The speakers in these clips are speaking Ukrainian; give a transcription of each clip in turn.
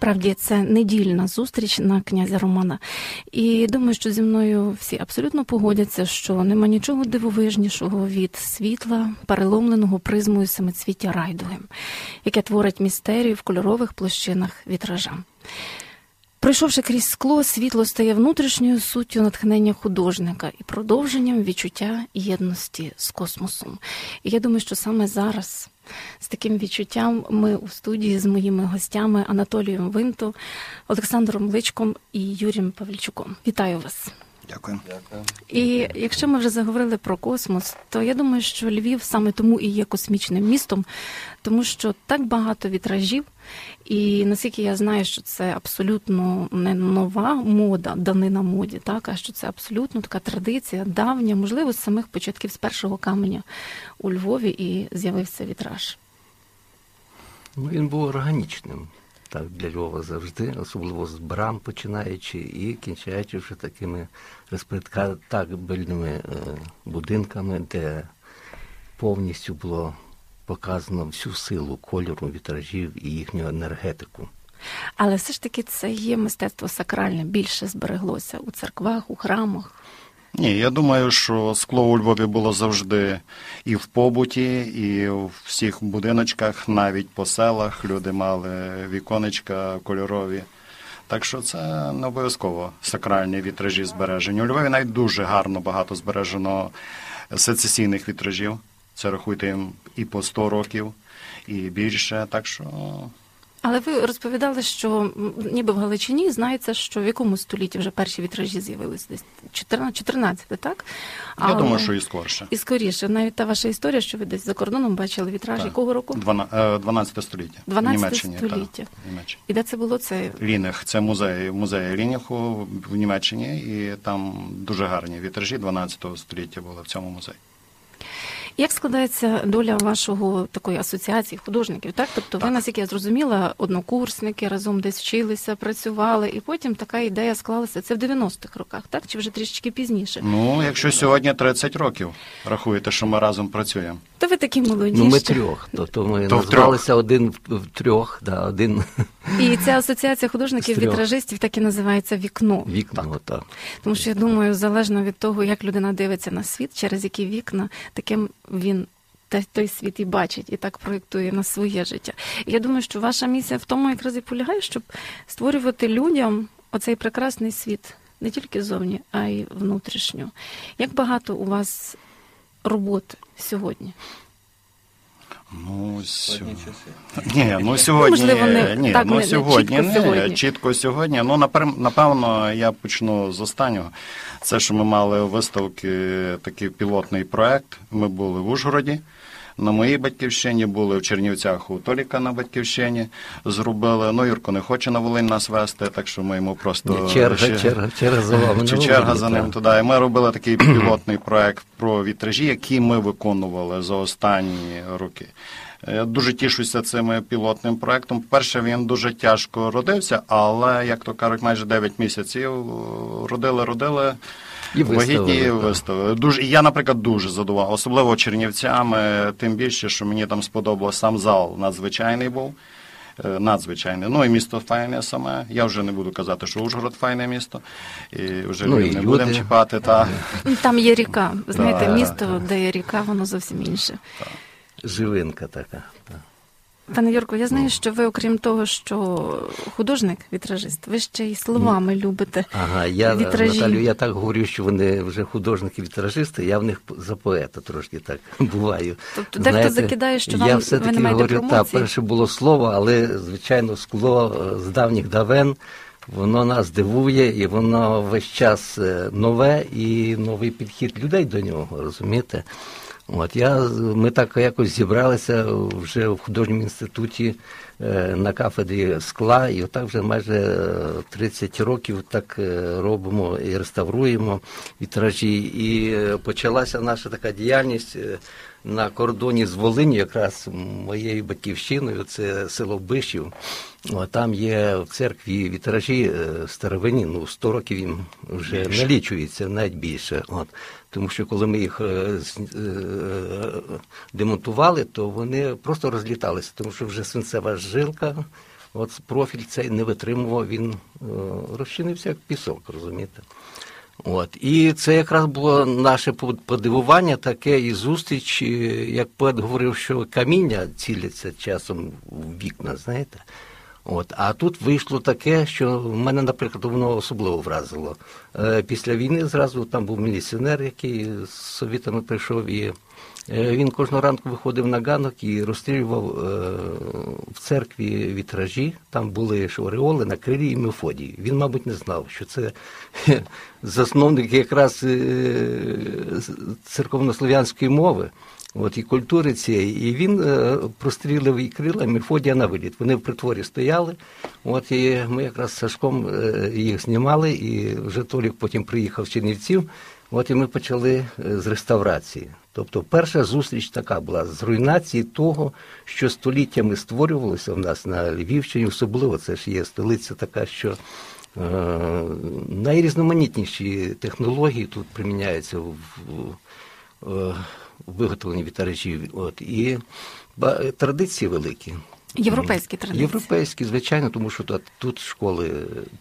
Справді це недільна зустріч на князя Романа. І думаю, що зі мною всі абсолютно погодяться, що нема нічого дивовижнішого від світла, переломленого призмою семицвіття райдугим, яке творить містерію в кольорових площинах вітража. Пройшовши крізь скло, світло стає внутрішньою суттю натхнення художника і продовженням відчуття єдності з космосом. І я думаю, що саме зараз з таким відчуттям ми у студії з моїми гостями Анатолієм Винту, Олександром Личком і Юрієм Павлічуком. Вітаю вас! Дякую. І якщо ми вже заговорили про космос, то я думаю, що Львів саме тому і є космічним містом, тому що так багато вітражів, і наскільки я знаю, що це абсолютно не нова мода, данина моді, так а що це абсолютно така традиція, давня, можливо, з самих початків з першого каменя у Львові і з'явився вітраж. Ну, він був органічним так для Львова завжди, особливо з брам починаючи і кінчаючи вже такими респектабельними е, будинками, де повністю було показано всю силу кольору вітражів і їхню енергетику. Але все ж таки це є мистецтво сакральне, більше збереглося у церквах, у храмах. Ні, я думаю, що скло у Львові було завжди і в побуті, і в всіх будиночках, навіть по селах люди мали віконечка кольорові. Так що це не обов'язково сакральні вітражі збережені. У Львові навіть дуже гарно багато збережено сецесійних вітражів. Це рахуйте їм і по 100 років, і більше. Так що Але ви розповідали, що ніби в Галичині знається, що в якому столітті вже перші вітражі з'явилися десь 14, 14 так? я Але- думаю, що і скорше. І скоріше, навіть та ваша історія, що ви десь за кордоном бачили вітраж, Так. якого року? Двана- е, 12 століття. 12 Німеччині. століття. Так, в Німеччині. І де це було це? Лінех, це музей, музей Лінеху в Німеччині, і там дуже гарні вітражі 12 століття були в цьому музеї. Як складається доля вашого такої асоціації художників? Так, тобто ви, наскільки я зрозуміла, однокурсники разом десь вчилися, працювали, і потім така ідея склалася. Це в 90-х роках, так чи вже трішечки пізніше? Ну, якщо сьогодні 30 років, рахуєте, що ми разом працюємо. То ви такі молоді. Ну, ми трьох. Тобто ми То назвалися один в, трьох, да, один І ця асоціація художників З трьох. вітражистів так і називається вікно. вікно. Так. Тому що я думаю, залежно від того, як людина дивиться на світ, через які вікна, таким він та- той світ і бачить, і так проєктує на своє життя. Я думаю, що ваша місія в тому якраз і полягає, щоб створювати людям оцей прекрасний світ не тільки зовні, а й внутрішньо. Як багато у вас роботи сьогодні? Ну, сьогодні. Ні, ну сьогодні, можливо, не- ні, так, ну, не- не сьогодні, чітко не, сьогодні. чітко сьогодні. Ну, напер- напевно, я почну з останнього. Це, що ми мали виставки, такий пілотний проект. Ми були в Ужгороді. На моїй батьківщині були в Чернівцях у Толіка на батьківщині. Зробили. Ну, Юрко не хоче на Волинь нас вести, так що ми йому просто черга, ще- черга, черга за вами. чи черга за ним туди. І ми робили такий пілотний проект про вітражі, які ми виконували за останні роки. Я дуже тішуся цим пілотним проектом. Перше, він дуже тяжко родився, але, як то кажуть, майже 9 місяців родили, родили. І виставили, Вагітні виставили. Дуже, я, наприклад, дуже задоволений, особливо чернівцями, тим більше, що мені там сподобався сам зал надзвичайний був. Е, Надзвичайне. Ну і місто файне саме. Я вже не буду казати, що Ужгород файне місто. І вже Ну, і не будемо чіпати. Та. Ну, Там є ріка. Знаєте, Да. місто, де є ріка, воно зовсім інше. Живинка така. Пане Юрко, я знаю, що ви, окрім того, що художник, вітражист, ви ще й словами любите. Ага, я Вітражі. Наталю, я так говорю, що вони вже художники-вітражисти, я в них за поета трошки так буваю. Тобто дехто закидає, що вам- я все-таки не маєте говорю, так, перше було слово, але звичайно скло е, з давніх давен. Воно нас дивує, і воно весь час е, нове і новий підхід людей до нього, розумієте? От я ми так якось зібралися вже в художньому інституті е, на кафедрі скла, і отак вже майже е, 30 років так е, робимо і реставруємо вітражі. І е, почалася наша така діяльність. На кордоні з Волиню, якраз моєю батьківщиною, це село Бишів. Там є в церкві вітражі е, старовинні, ну 100 років їм вже Більше. налічується, навіть більше. От. Тому що коли ми їх е, е, демонтували, то вони просто розліталися, тому що вже свинцева жилка, от профіль цей не витримував, він розчинився як пісок, розумієте. От. І це якраз було наше подивування, таке і зустріч, як поет говорив, що каміння ціляться часом в вікна, знаєте. От. А тут вийшло таке, що мене, наприклад, воно особливо вразило. Е, Після війни зразу там був міліціонер, який з совітами прийшов, і він кожного ранку виходив на ганок і розстрілював е, в церкві вітражі. Там були що ореоли на крилі і Мефодії. Він, мабуть, не знав, що це засновник якраз е, церковнослов'янської мови. От і культури цієї, і він е, прострілив і крила Мефодія на виліт. Вони в притворі стояли. От і ми якраз з Сашком е, їх знімали, і вже Толік потім приїхав з Чернівців. От і ми почали е, з реставрації. Тобто, перша зустріч така була з руйнації того, що століттями створювалося в нас на Львівщині, особливо це ж є столиця така, що е, найрізноманітніші технології тут приміняються в, в, е, виготовленні вітражів. От, і традиції великі. Європейські традиції. Європейські, звичайно, тому що тут, тут школи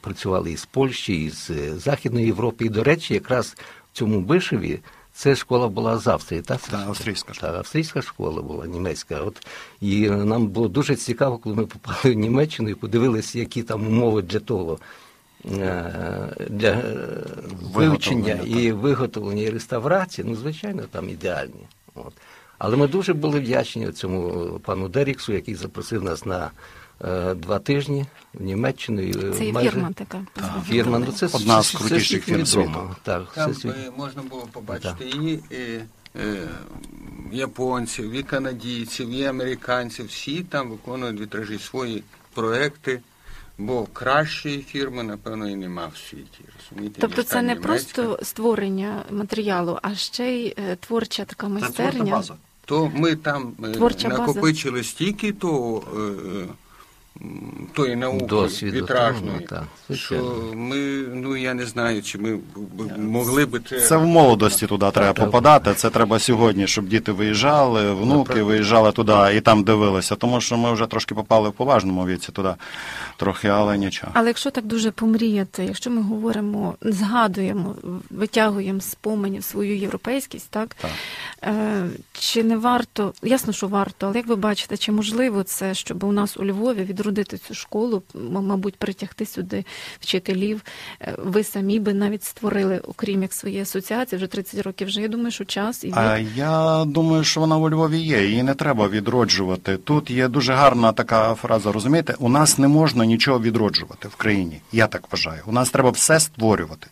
працювали із Польщі, із Західної Європи. І, до речі, якраз в цьому Бишеві це школа була з Австрії, так? Так, австрійська школа. Так, австрійська школа була, німецька. От, і нам було дуже цікаво, коли ми попали в Німеччину і подивилися, які там умови для того. е, Для е, вивчення і виготовлення і реставрації, ну, звичайно, там ідеальні. От. Але ми дуже були вдячні цьому пану Деріксу, який запросив нас на е, два тижні в Німеччину. і, е, Це і майже- фірма така. Фірма, ну це Одна з крутіших фірм світу. Так, Там е, можна було побачити і е, е, японців, і канадійців, і американців. Всі там виконують вітражі свої проекти, бо кращої фірми, напевно, і нема в світі. Розумієте? Тобто це не німецька. просто створення матеріалу, а ще й е, творча така Це творча майстерня. база. То ми там Творча база. накопичили стільки того. Тої науки Досвіду, вітражної, ну, так, що ми, ну я не знаю, чи ми б- б- могли би це. Це в молодості туди треба так. попадати. Це треба сьогодні, щоб діти виїжджали, внуки виїжджали туди і там дивилися. Тому що ми вже трошки попали в поважному віці туди, трохи, але нічого. Але якщо так дуже помріяти, якщо ми говоримо, згадуємо, витягуємо з поменів свою європейськість, так, Так. Е, чи не варто, ясно, що варто, але як ви бачите, чи можливо це, щоб у нас у Львові відродити цю школу, мабуть, притягти сюди вчителів? Е, Ви самі би навіть створили, окрім як своєї асоціації, вже 30 років вже. Я думаю, що час і. А я думаю, що вона у Львові є, її не треба відроджувати. Тут є дуже гарна така фраза, розумієте, у нас не можна нічого відроджувати в країні. Я так вважаю. У нас треба все створювати.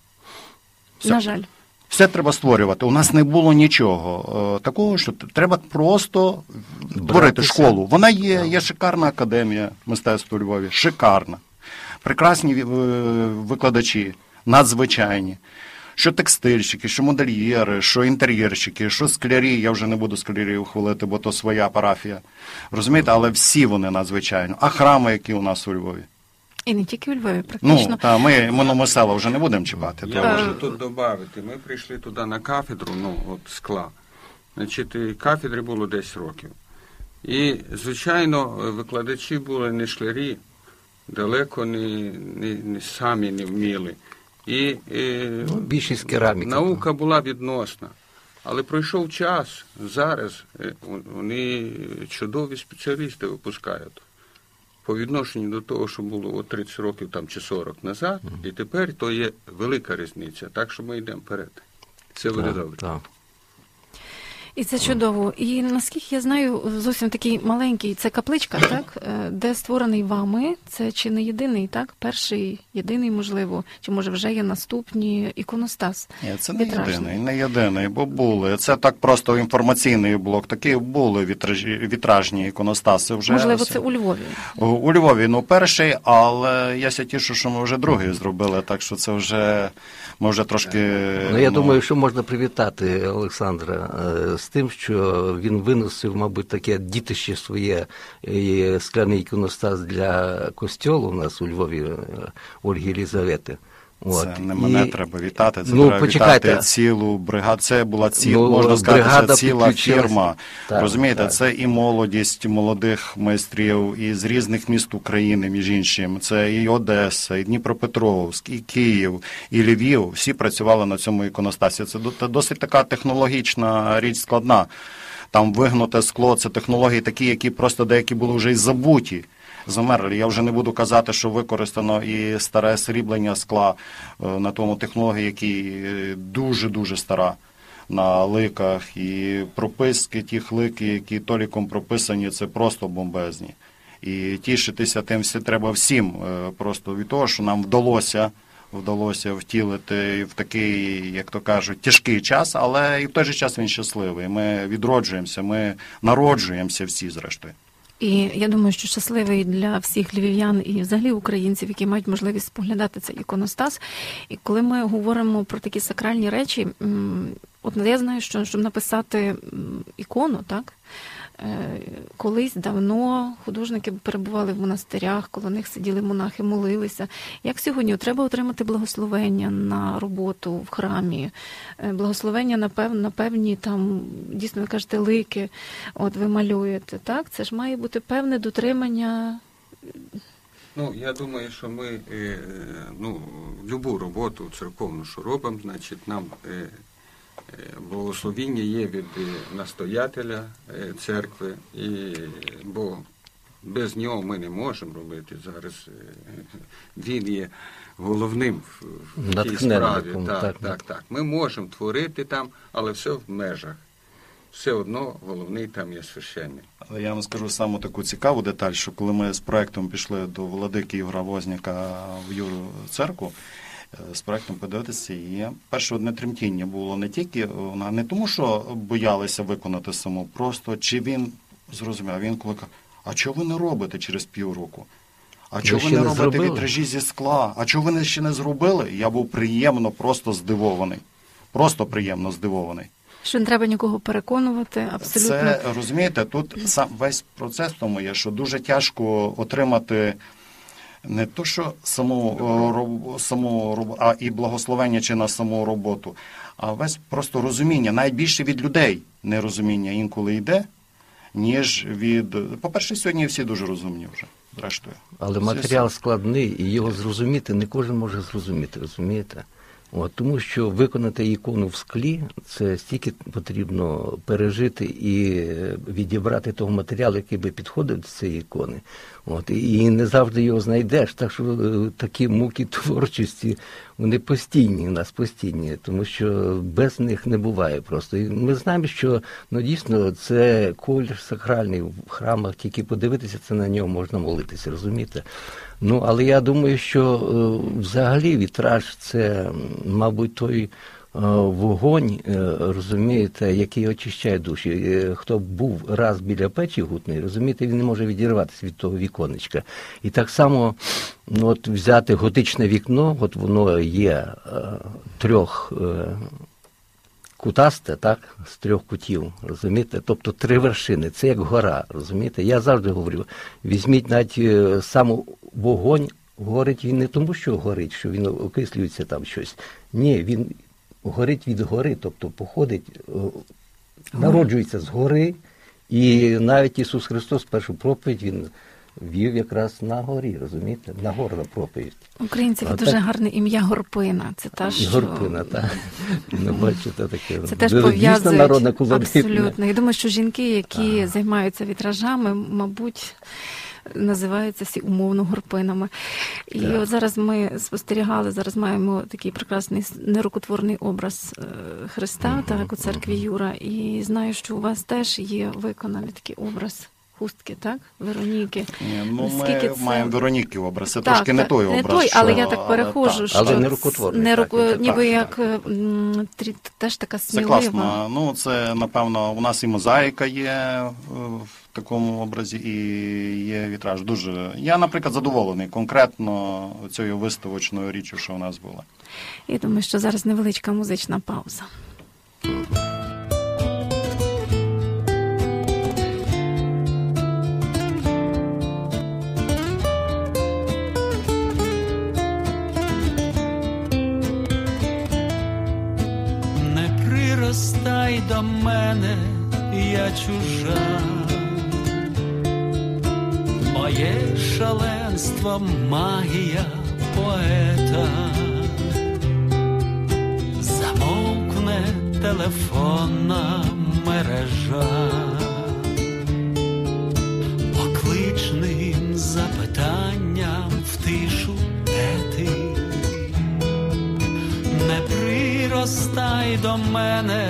все. На жаль. Все треба створювати. У нас не було нічого е, такого, що треба просто творити школу. Вона є, є шикарна академія мистецтва у Львові, шикарна. Прекрасні е, викладачі, надзвичайні. Що текстильщики, що модельєри, що інтер'єрщики, що склярі. Я вже не буду склярів хвалити, бо то своя парафія. Розумієте, але всі вони надзвичайно. А храми, які у нас у Львові. І не тільки у Львові, практично. Ну, та ми, села вже не будемо чіпати. Я то можу вже- тут додати. Ми прийшли туди на кафедру, ну, от скла. Значить, кафедри було 10 років. І, звичайно, викладачі були не шлярі, далеко не, не, не самі не вміли. І, і Ну, більшість кераміки. наука була відносна. Але пройшов час, зараз е, вони чудові спеціалісти випускають. По відношенню до того, що було от 30 років там, чи 40 назад, і тепер то є велика різниця. Так що ми йдемо вперед. Це буде Так, добре. так. І це чудово. І наскільки я знаю, зовсім такий маленький це капличка, так Е, де створений вами. Це чи не єдиний, так? Перший, єдиний, можливо, чи може вже є наступні іконостас. Ні, це не Вітражний. єдиний, не єдиний, бо були. Це так просто інформаційний блок. Такі були вітражі, вітражні іконостаси вже. Можливо, це у Львові. У- У Львові, ну, перший, але я ся тішу, що ми вже другий зробили, так що це вже, ми вже трошки... Ну, я думаю, що можна привітати Олександра е, з тим, що він виносив, мабуть, таке дітище своє і скляний іконостас для костьолу у нас у Львові е, Ольги Єлізавети. Це не мене І- треба вітати. Це Ну, треба почекайте. вітати цілу бригаду. Це була ціла, Ну, можна сказати, це ціла фірма. Так, Розумієте, так. це і молодість молодих майстрів із різних міст України, між іншим. Це і Одеса, і Дніпропетровськ, і Київ, і Львів. Всі працювали на цьому іконостасі. Це досить така технологічна річ складна. Там вигнуте скло, це технології такі, які просто деякі були вже й забуті. Замерли. Я вже не буду казати, що використано і старе сріблення скла е, на тому технології, які е, дуже-дуже стара на ликах. І прописки тих лики, які толіком прописані, це просто бомбезні. І тішитися тим всі треба всім. е, Просто від того, що нам вдалося. Вдалося втілити в такий, як то кажуть, тяжкий час, але і в той же час він щасливий. Ми відроджуємося, ми народжуємося всі зрештою. І я думаю, що щасливий для всіх львів'ян і взагалі українців, які мають можливість споглядати цей іконостас. І коли ми говоримо про такі сакральні речі, от я знаю, що щоб написати ікону, так. Е, Колись давно художники перебували в монастирях, коло них сиділи монахи, молилися. Як сьогодні треба отримати благословення на роботу в храмі, е, благословення на пев, на певні там дійсно ви кажете лики, от ви малюєте. Так, це ж має бути певне дотримання. Ну, я думаю, що ми е, ну, любу роботу церковну, що робимо, значить, нам благословіння є від е, настоятеля е, церкви, і, бо без нього ми не можемо робити. Зараз е, він є головним в, в тій справі. Так, так, так, так. Ми можемо творити там, але все в межах. Все одно головний там є священник. Але я вам скажу саму таку цікаву деталь, що коли ми з проектом пішли до владики Ігора Возняка в Юру церкву, з проектом подивитися, і перше одне тремтіння було не тільки вона не тому, що боялися виконати саму, просто чи він зрозумів, він коли каже, а чого ви не робите через півроку? А чого ви не не робите зробили?» вітражі зі скла? А чого ви не- ще не зробили? Я був приємно просто здивований. Просто приємно здивований. Що не треба нікого переконувати, абсолютно. Це розумієте, тут сам весь процес тому є, що дуже тяжко отримати не то, що саму о, саму а і благословення чи на саму роботу, а весь просто розуміння, навіть більше від людей нерозуміння інколи йде, ніж від. По-перше, сьогодні всі дуже розумні вже, зрештою. Але матеріал складний, і його зрозуміти не кожен може зрозуміти, розумієте? От, тому що виконати ікону в склі це стільки потрібно пережити і е, відібрати того матеріалу, який би підходив до цієї ікони. От, і не завжди його знайдеш. Так що е, такі муки творчості вони постійні, у нас постійні, тому що без них не буває просто. І ми знаємо, що ну дійсно це колір сакральний в храмах, тільки подивитися це на нього можна молитися, розумієте? Ну, але я думаю, що е, взагалі вітраж це, мабуть, той вогонь, е, розумієте, який очищає душі. Е, Хто був раз біля печі гутної, розумієте, він не може відірватися від того віконечка. І так само ну, от взяти готичне вікно, от воно є е, трьох. Е, Кутасте, так, з трьох кутів, розумієте? Тобто три вершини, це як гора, розумієте? Я завжди говорю, візьміть навіть е, сам вогонь, горить він не тому, що горить, що він окислюється там щось. Ні, він горить від гори, тобто походить, е, народжується з гори, і навіть Ісус Христос першу проповідь Він вів якраз на горі, розумієте? На горна проповідь. Українців дуже так- гарне ім'я Горпина. Це та що... горпина, так. Ну, бачите, таке. Це теж колоритна. абсолютно. Я думаю, що жінки, які займаються вітражами, мабуть. Називаються всі умовно горпинами. І Так. от зараз ми спостерігали, зараз маємо такий прекрасний с- нерукотворний образ е, Христа, так, у церкві Юра. І знаю, що у вас теж є виконаний такий образ хустки, так? Вероніки. Ні, ну, Наскільки ми це- маємо Вероніки образ. Це Так, трошки не той не образ. той, але я так перехожу, так. що Але це нерукотворний, не так, руко- так, ніби так, як м, теж така Це смілива. класно. Ну, це, напевно, у нас і мозаїка є е, в такому образі і є вітраж. Дуже я, наприклад, задоволений конкретно цією виставочною річчю, що у нас була. Я думаю, що зараз невеличка музична пауза. Не приростай До мене я чужа. Шаленство магія поета, замовкне телефонна мережа, покличним запитанням в тишу де не приростай до мене,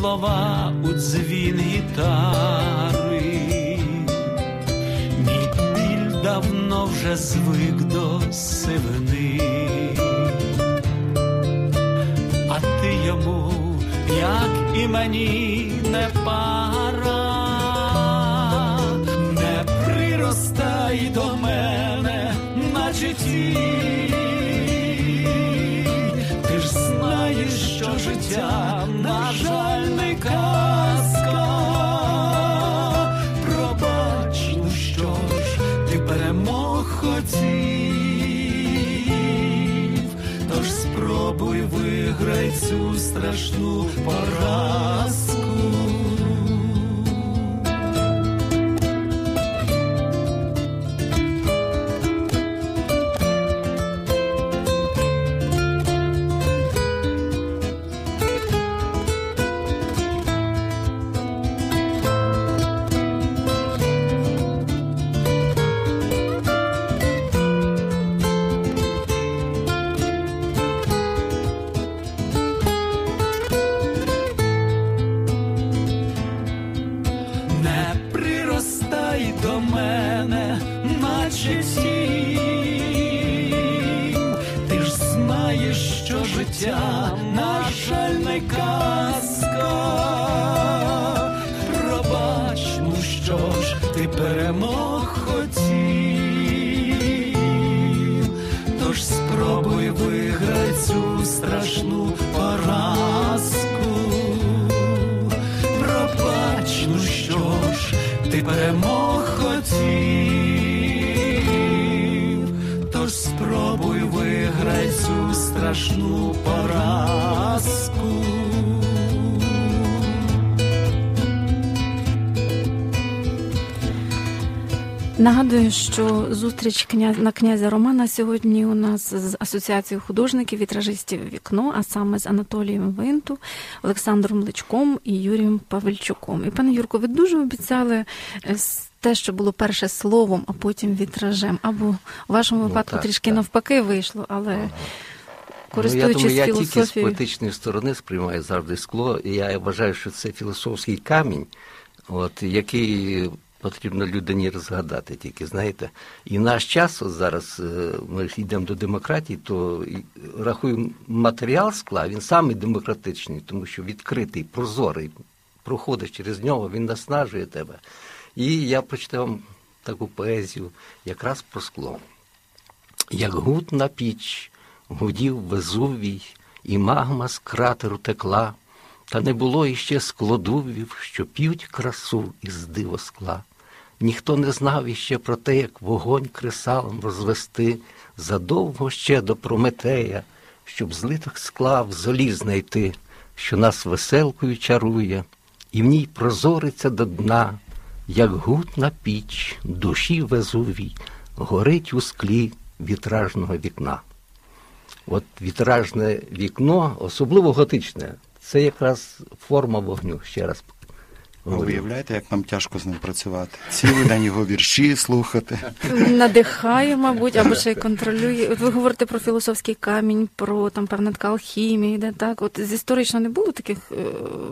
слова у дзвін гітари, давно вже звик до сивини, а ти йому, як і мені, не пара, не приростай до мене, наче ті. Життя, на жаль, не казка. Пробач, ну що ж, ти перемог хотів, тож спробуй виграй цю страшну поразку. Нагадую, що зустріч на князя Романа сьогодні у нас з асоціацією художників вітражистів вікно, а саме з Анатолієм Винту, Олександром Личком і Юрієм Павельчуком. І пане Юрко, ви дуже обіцяли е, те, що було перше словом, а потім вітражем. Або в вашому Ну, випадку так, трішки так. навпаки вийшло, але ну, я користуючись думаю, я тільки з поетичної сторони сприймаю завжди скло, і я вважаю, що це філософський камінь, от, який потрібно людині розгадати тільки, знаєте. І наш час, зараз е, ми ж йдемо до демократії, то рахуємо матеріал скла, він саме демократичний, тому що відкритий, прозорий, проходиш через нього, він наснажує тебе. І я прочитав таку поезію якраз про скло. Як гутна піч гудів Везувій, і магма з кратеру текла, та не було іще складувів, що п'ють красу із диво скла. Ніхто не знав іще про те, як вогонь кресалом розвести задовго ще до Прометея, щоб злиток скла в золі знайти, що нас веселкою чарує, і в ній прозориться до дна, як гутна піч душі Везувій, горить у склі вітражного вікна. От вітражне вікно, особливо готичне, це якраз форма вогню, ще раз Ви уявляєте, як нам тяжко з ним працювати? Цілий день його вірші слухати. надихає, мабуть, або ще й контролює. От ви говорите про філософський камінь, про там певна така алхімія, де так. От з історично не було таких е,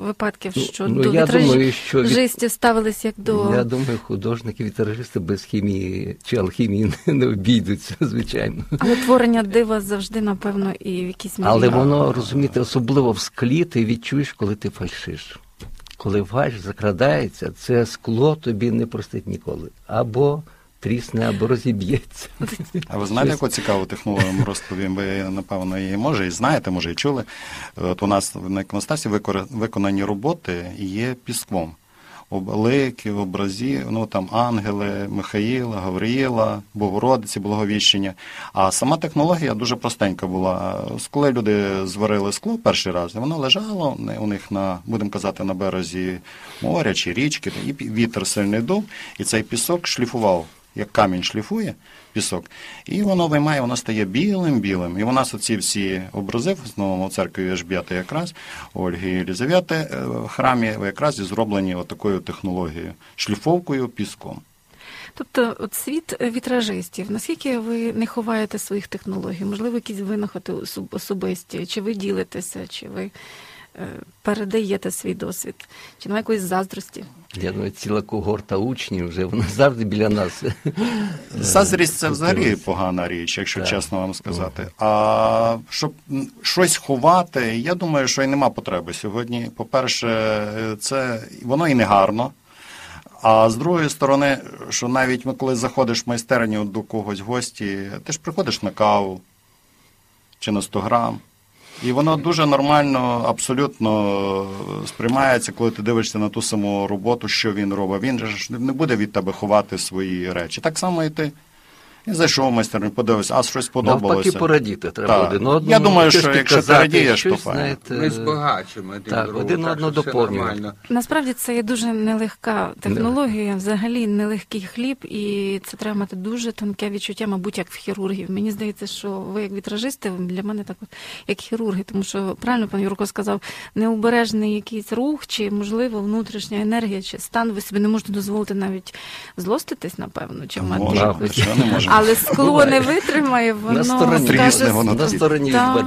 випадків, Ну, що ну, до я думаю, що від- ставились як до Я думаю, художники, вітражисти без хімії чи алхімії не, не обійдуться, звичайно. але творення дива завжди, напевно, і в якійсь мірі. Але воно, розумієте, особливо в склі ти відчуєш, коли ти фальшиш. Коли фальш закрадається, це скло тобі не простить ніколи. Або трісне, або розіб'ється. А ви знаєте, яку цікаву технологію ми розповім? Ви, напевно, її може і знаєте, може і чули. От у нас на іконостасі виконані роботи є піском. Лики, образі, ну там ангели, Михаїла, Гавриїла, Богородиці, Благовіщення. А сама технологія дуже простенька була. Коли люди зварили скло перший раз, воно лежало у них на, будемо казати, на березі моря чи річки, і вітер сильний дув, і цей пісок шліфував, як камінь шліфує пісок, і воно виймає, воно стає білим-білим. І у нас оці всі образи в основному в церкві Єжб'яти якраз Ольги Єлізавети е, в храмі якраз і зроблені отакою технологією, шліфовкою піском. Тобто, от світ вітражистів, наскільки ви не ховаєте своїх технологій? Можливо, якісь винаходи особисті, чи ви ділитеся, чи ви передаєте свій досвід, чи немає якоїсь заздрості? Я думаю, ціла когорта учнів вже вона завжди біля нас. Заздрість це взагалі погана річ, якщо Так. чесно вам сказати. А щоб щось ховати, я думаю, що і нема потреби сьогодні. По-перше, е, це воно і не гарно. А з другої сторони, що навіть коли заходиш в майстерню до когось в гості, ти ж приходиш на каву чи на 100 грам. І воно дуже нормально, абсолютно сприймається, коли ти дивишся на ту саму роботу, що він робить. Він ж не буде від тебе ховати свої речі. Так само і ти. І зайшов в майстерню, подивився, а щось сподобалося. Навпаки, порадіти треба Так. один одному. Я думаю, що якщо ти радієш, щось, то файно. знаєте, Ми збагачимо один так, другого, один одного доповнюємо. Насправді це є дуже нелегка технологія, взагалі нелегкий хліб, і це треба мати дуже тонке відчуття, мабуть, як в хірургів. Мені здається, що ви як вітражисти для мене так от, як хірурги, тому що правильно пан Юрко сказав, необережний якийсь рух, чи можливо внутрішня енергія, чи стан, ви собі не можете дозволити навіть злоститись, напевно, чи мати Може, не може. Але скло не витримає, воно на стороні, Трісне скаже, воно на стороні та,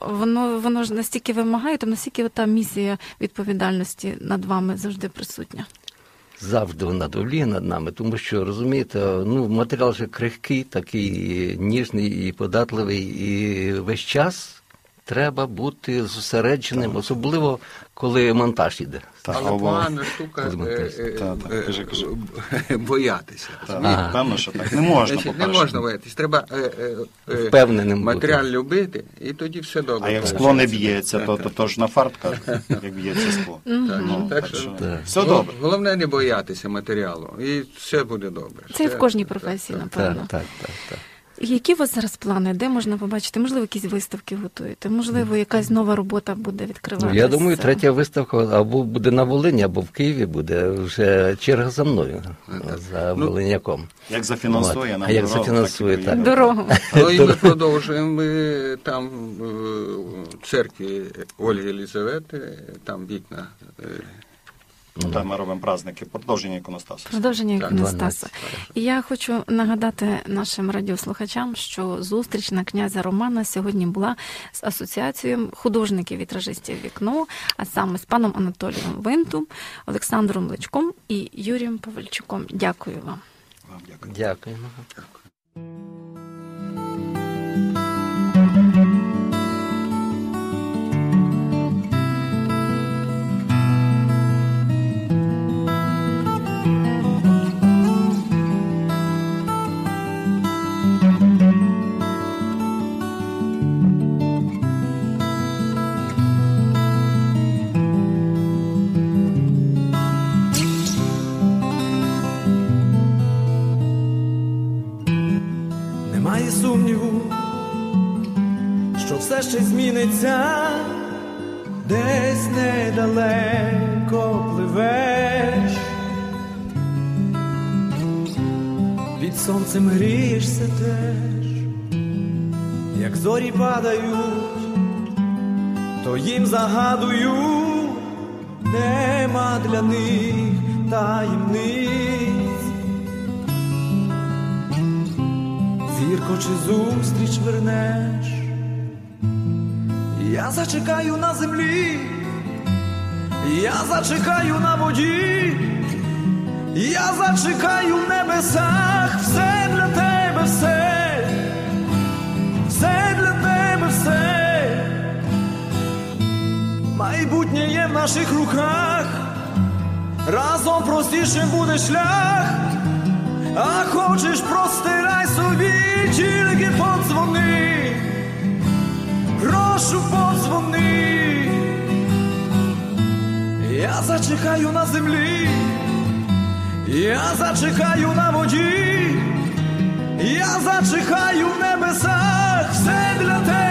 воно, воно ж настільки вимагає, то настільки та місія відповідальності над вами завжди присутня. завжди вона довліє над нами, тому що розумієте, ну матеріал же крихкий, такий ніжний і податливий, і весь час треба бути зосередженим, особливо коли монтаж іде. Так, Але або- погана штука е, е, Та, та, е, е, боятися. Певно, що так. Не можна, Значить, не можна боятися. Треба е, е, е, Впевненим бути. матеріал любити, і тоді все добре. А як скло не б'ється, то, то, то ж на фарт кажуть, як б'ється скло. Так, Ну, так так що-. Все добре. Головне не боятися матеріалу, і все буде добре. Це в кожній професії, Так, напевно. так, так, так. Які у вас зараз плани? Де можна побачити? Можливо, якісь виставки готуєте? Можливо, якась нова робота буде Ну, відкриватися? я думаю, третя виставка або буде на Волині, або в Києві буде вже черга за мною, за Ну, Волиняком. Як зафінансує От. нам А як дорогу, зафінансує, і так. дорогу. Ну і ми продовжуємо ми там е, в церкві Ольги Єлізавети, там вікна. Ну, так, ми робимо праздники, продовження іконостасу. Продовження. 12. І я хочу нагадати нашим радіослухачам, що зустріч на князя Романа сьогодні була з асоціацією художників-вітражистів вікно, а саме з паном Анатолієм Винтом, Олександром Личком і Юрієм Павельчуком. Дякую вам. Вам дякую. Дякуємо. Немає ще зміниться, десь недалеко пливеш, під сонцем грієшся теж, як зорі падають, то їм загадую, нема для них таємниць. Зірко, чи зустріч вернеш? Я зачекаю на землі, я зачекаю на воді, я зачекаю в небесах, все для тебе, все, все для тебе, все. Майбутнє є в наших руках, разом простішим буде шлях. А хочеш простирай собі, тільки подзвони, прошу позвони, Я зачихаю на землі, я зачихаю на воді, я зачихаю в небесах, все для тебе.